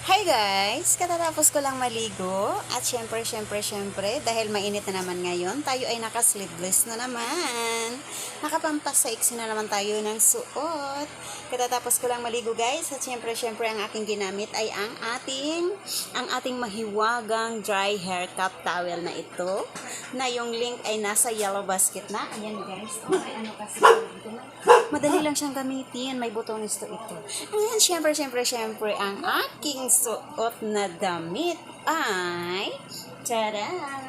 Hi guys! Katatapos ko lang maligo at syempre, syempre, syempre, dahil mainit na naman ngayon, tayo ay naka-sleeveless na naman. Nakapampasaiksi na naman tayo ng suot. Katatapos ko lang maligo guys at syempre, syempre, ang aking ginamit ay ang ating, ang ating mahiwagang dry hair cap towel na ito, na yung link ay nasa yellow basket na. Ayan guys, oh, ano kasi dito na. Madali lang siyang gamitin. May butones to ito. And syempre, syempre, syempre, ang aking suot na damit ay... Tadaan!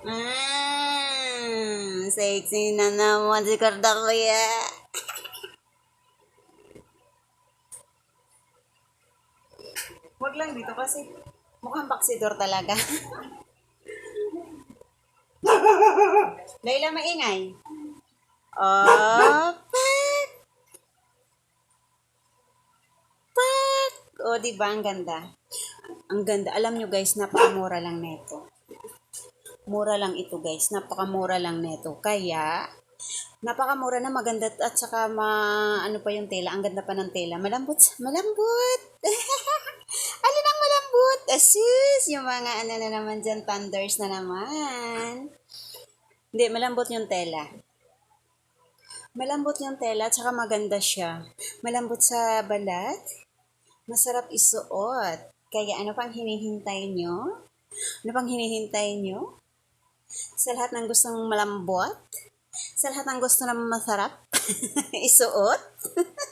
Ah, sexy na naman si Karda Kuya. Wag lang dito kasi mukhang baksidor talaga. Layla, maingay. Oh, pak! Pak! O, di ba? Ang ganda. Ang ganda. Alam nyo guys, napakamura lang neto. Mura lang ito guys. Napakamura lang neto. Kaya, napakamura na maganda at saka ma, ano pa yung tela. Ang ganda pa ng tela. Malambot. Malambot. Alin ang malambot? Asus! Yung mga ano na naman dyan, thunders na naman. Hindi, malambot yung tela. Malambot yung tela, at saka maganda siya. Malambot sa balat. Masarap isuot. Kaya ano pang hinihintay nyo? Ano pang hinihintay nyo? Sa lahat ng gustong malambot? Sa lahat ng gusto na masarap? isuot?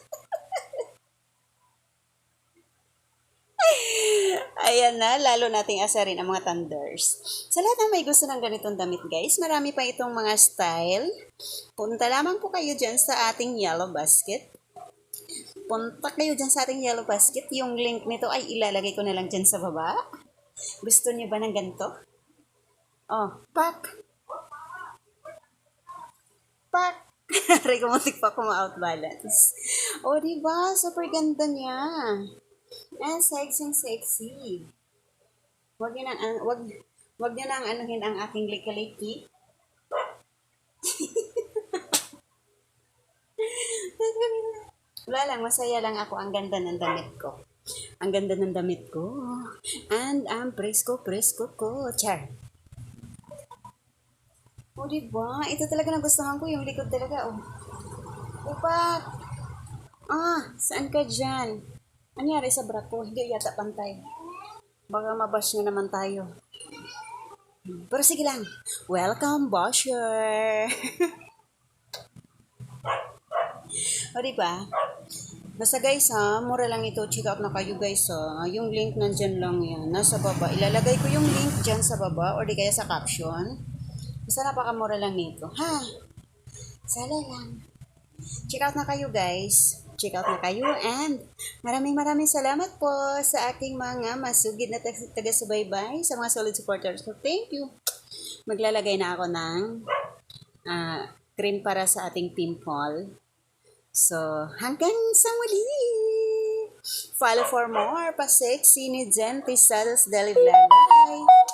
Ayan na, lalo nating asarin ang mga thunders. Sa lahat ng may gusto ng ganitong damit guys, marami pa itong mga style. Punta lamang po kayo dyan sa ating yellow basket. Punta kayo dyan sa ating yellow basket. Yung link nito ay ilalagay ko na lang dyan sa baba. Gusto niyo ba ng ganito? Oh, pak! Pak! Aray, kumuntik pa kuma-out balance. O, oh, diba? Super ganda niya. And sexy, sexy. Wag niyo nang, an- wag, wag niyo nang anuhin ang aking likaliki. Wala lang, masaya lang ako. Ang ganda ng damit ko. Ang ganda ng damit ko. And ang presko, presko ko. Char. O, diba? Ito talaga nagustuhan ko. Yung likod talaga, oh. Upak! Ah, saan ka dyan? Anyari sa bra ko? Hindi yata pantay. Baka mabash na naman tayo. Pero sige lang. Welcome, basher! o diba? Basta guys ha, mura lang ito. Check out na kayo guys ha. Yung link nandyan lang yan. Nasa baba. Ilalagay ko yung link dyan sa baba or di kaya sa caption. Basta napakamura lang nito. Ha? Sala lang. Check out na kayo guys. Check out na kayo and maraming maraming salamat po sa aking mga masugid na tag- taga-subaybay sa mga solid supporters ko. Thank you. Maglalagay na ako ng ah, cream para sa ating pimple. So, hanggang sa muli! Follow for more pa-sexy ni Jen Pisados Deli. Bye!